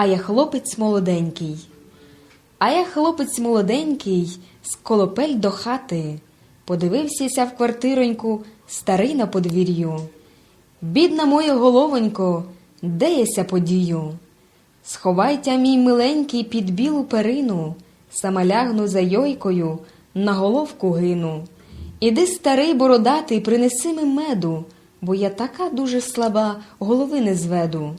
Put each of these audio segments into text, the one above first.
А я хлопець молоденький. А я хлопець молоденький, з колопель до хати. Подивився в квартироньку, старий на подвір'ю. Бідна моя головонько, де яся подію? Сховайте, мій миленький, під білу перину, сама лягну за йойкою, на головку гину. Іди, старий бородатий, принеси ми меду, бо я така дуже слаба, голови не зведу.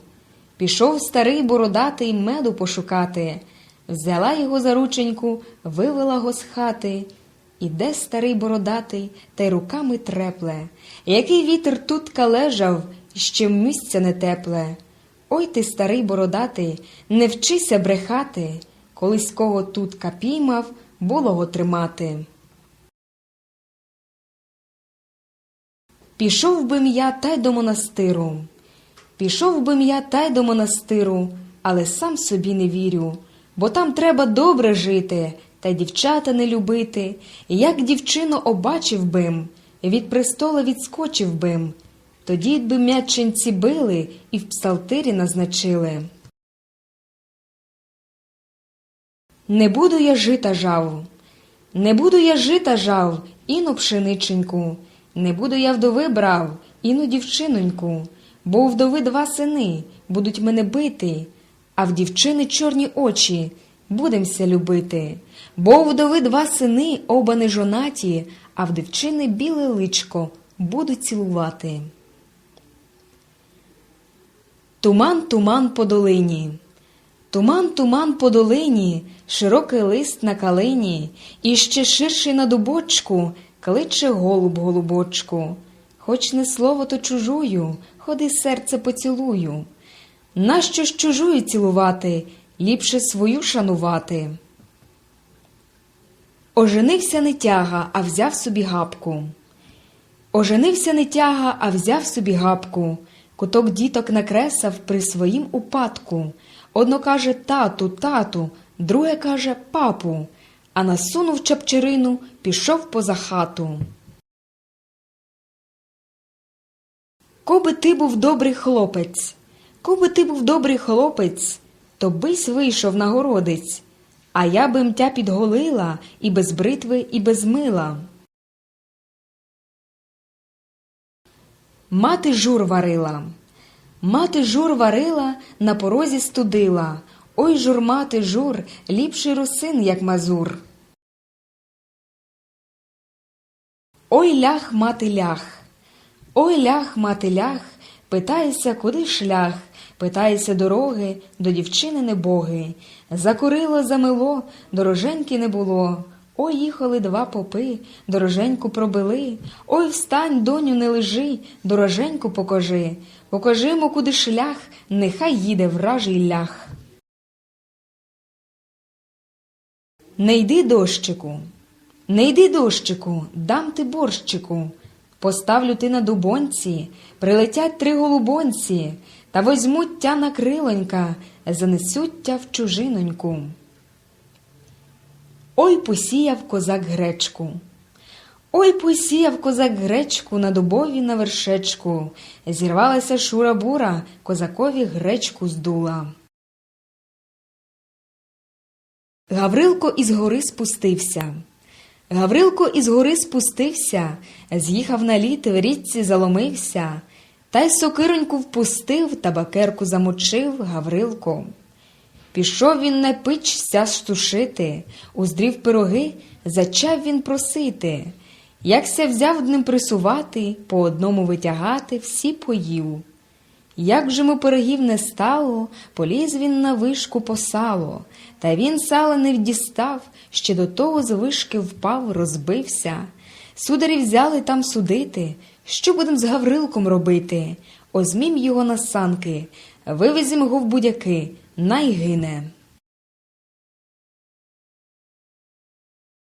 Пішов старий бородатий меду пошукати, взяла його за рученьку, вивела го з хати. Іде старий бородатий, та й руками трепле. Який вітер тут калежав, ще місця не тепле. Ой ти, старий бородатий, не вчися брехати, колись кого тут капіймав, було го тримати. Пішов би я та й до монастиру. Пішов би я та й до монастиру, але сам собі не вірю, бо там треба добре жити, та й дівчата не любити. Як дівчину обачив бим, від престола відскочив бим, тоді б м'яченці били і в псалтирі назначили. Не буду я жита жав, не буду я жита жав, іну пшениченьку, не буду я вдови брав, іну дівчиноньку, бо у вдови два сини будуть мене бити, а в дівчини чорні очі будемся любити. Бо у вдови два сини оба не жонаті, а в дівчини біле личко буду цілувати. Туман, туман по долині. Туман, туман по долині, широкий лист на калині, і ще ширший на дубочку, кличе голуб голубочку. Хоч не слово, то чужую, ходи серце поцілую. Нащо ж чужую цілувати, ліпше свою шанувати. Оженився не тяга, а взяв собі гапку. Оженився не тяга, а взяв собі гапку. Куток діток накресав при своїм упадку. Одно каже тату, тату, друге каже папу, а насунув чапчерину, пішов поза хату. Коби ти був добрий хлопець, коби ти був добрий хлопець, то бись вийшов на городець, а я би мтя підголила і без бритви, і без мила. Мати жур варила. Мати жур варила, на порозі студила. Ой, жур, мати, жур, ліпший русин, як мазур. Ой, лях, мати, лях. Ой, лях, мати, лях, питається, куди шлях, питається дороги, до дівчини небоги. Закурило, замило, дороженьки не було. Ой, їхали два попи, дороженьку пробили. Ой, встань, доню, не лежи, дороженьку покажи. Покажимо, куди шлях, нехай їде вражий лях. Не йди, дощику, не йди, дощику, дам ти борщику. Поставлю ти на дубонці, прилетять три голубонці, та возьмуть тя на крилонька, занесуть тя в чужиноньку. Ой посіяв козак гречку. Ой посіяв козак гречку на дубові на вершечку. Зірвалася шура бура, козакові гречку здула. Гаврилко із гори спустився. Гаврилко із гори спустився, з'їхав на літ, в річці заломився, та й сокироньку впустив, табакерку замочив Гаврилко. Пішов він на пич ся штушити, уздрів пироги, зачав він просити. Якся взяв ним присувати, по одному витягати, всі поїв. Як же ми пирогів не стало, поліз він на вишку по сало, та він сала не вдістав, ще до того з вишки впав, розбився. Сударі взяли там судити, що будем з Гаврилком робити? Озмім його на санки, вивезім його в будяки, най гине.